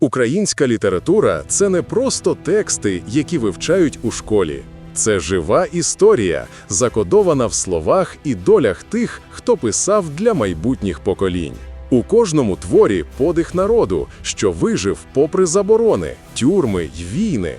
Українська література це не просто тексти, які вивчають у школі. Це жива історія, закодована в словах і долях тих, хто писав для майбутніх поколінь. У кожному творі подих народу, що вижив попри заборони, тюрми й війни.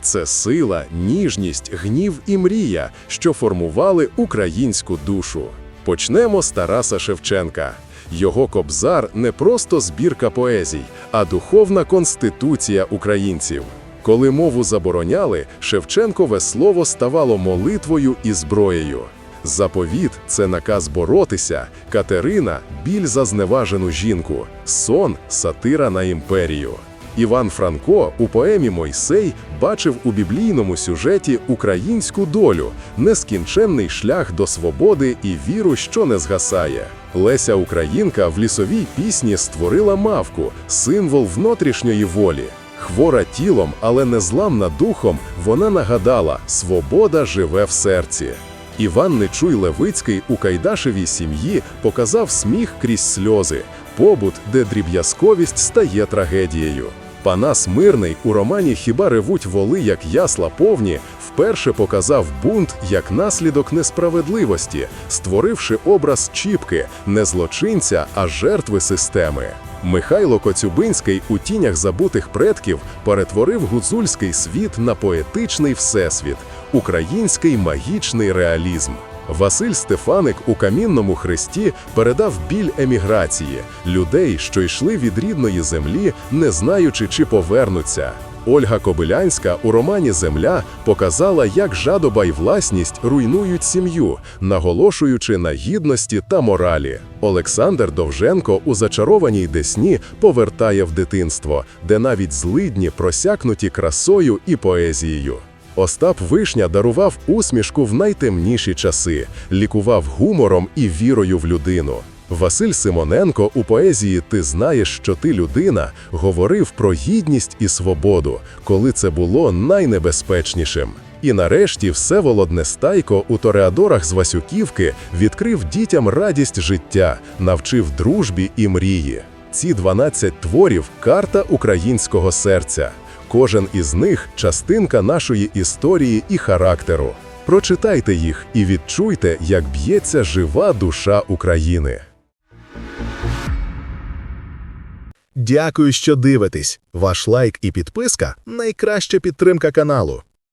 Це сила, ніжність, гнів і мрія, що формували українську душу. Почнемо з Тараса Шевченка. Його кобзар не просто збірка поезій, а духовна конституція українців. Коли мову забороняли, Шевченкове слово ставало молитвою і зброєю. Заповіт це наказ боротися, Катерина біль за зневажену жінку, сон сатира на імперію. Іван Франко у поемі Мойсей бачив у біблійному сюжеті українську долю, нескінченний шлях до свободи і віру, що не згасає. Леся Українка в лісовій пісні створила мавку, символ внутрішньої волі. Хвора тілом, але незламна духом, вона нагадала: свобода живе в серці. Іван Нечуй Левицький у Кайдашевій сім'ї показав сміх крізь сльози, побут, де дріб'язковість стає трагедією. Панас Мирний у романі Хіба ревуть воли, як ясла повні, вперше показав бунт як наслідок несправедливості, створивши образ Чіпки, не злочинця, а жертви системи. Михайло Коцюбинський у тінях забутих предків перетворив гуцульський світ на поетичний всесвіт, український магічний реалізм. Василь Стефаник у камінному хресті передав біль еміграції, людей, що йшли від рідної землі, не знаючи, чи повернуться. Ольга Кобилянська у романі Земля показала, як жадоба й власність руйнують сім'ю, наголошуючи на гідності та моралі. Олександр Довженко у зачарованій десні повертає в дитинство, де навіть злидні просякнуті красою і поезією. Остап Вишня дарував усмішку в найтемніші часи, лікував гумором і вірою в людину. Василь Симоненко у поезії Ти знаєш, що ти людина говорив про гідність і свободу, коли це було найнебезпечнішим. І нарешті Всеволод Нестайко у Тореадорах з Васюківки відкрив дітям радість життя, навчив дружбі і мрії. Ці 12 творів карта українського серця. Кожен із них частинка нашої історії і характеру. Прочитайте їх і відчуйте, як б'ється жива душа України. Дякую, що дивитесь. Ваш лайк і підписка найкраща підтримка каналу.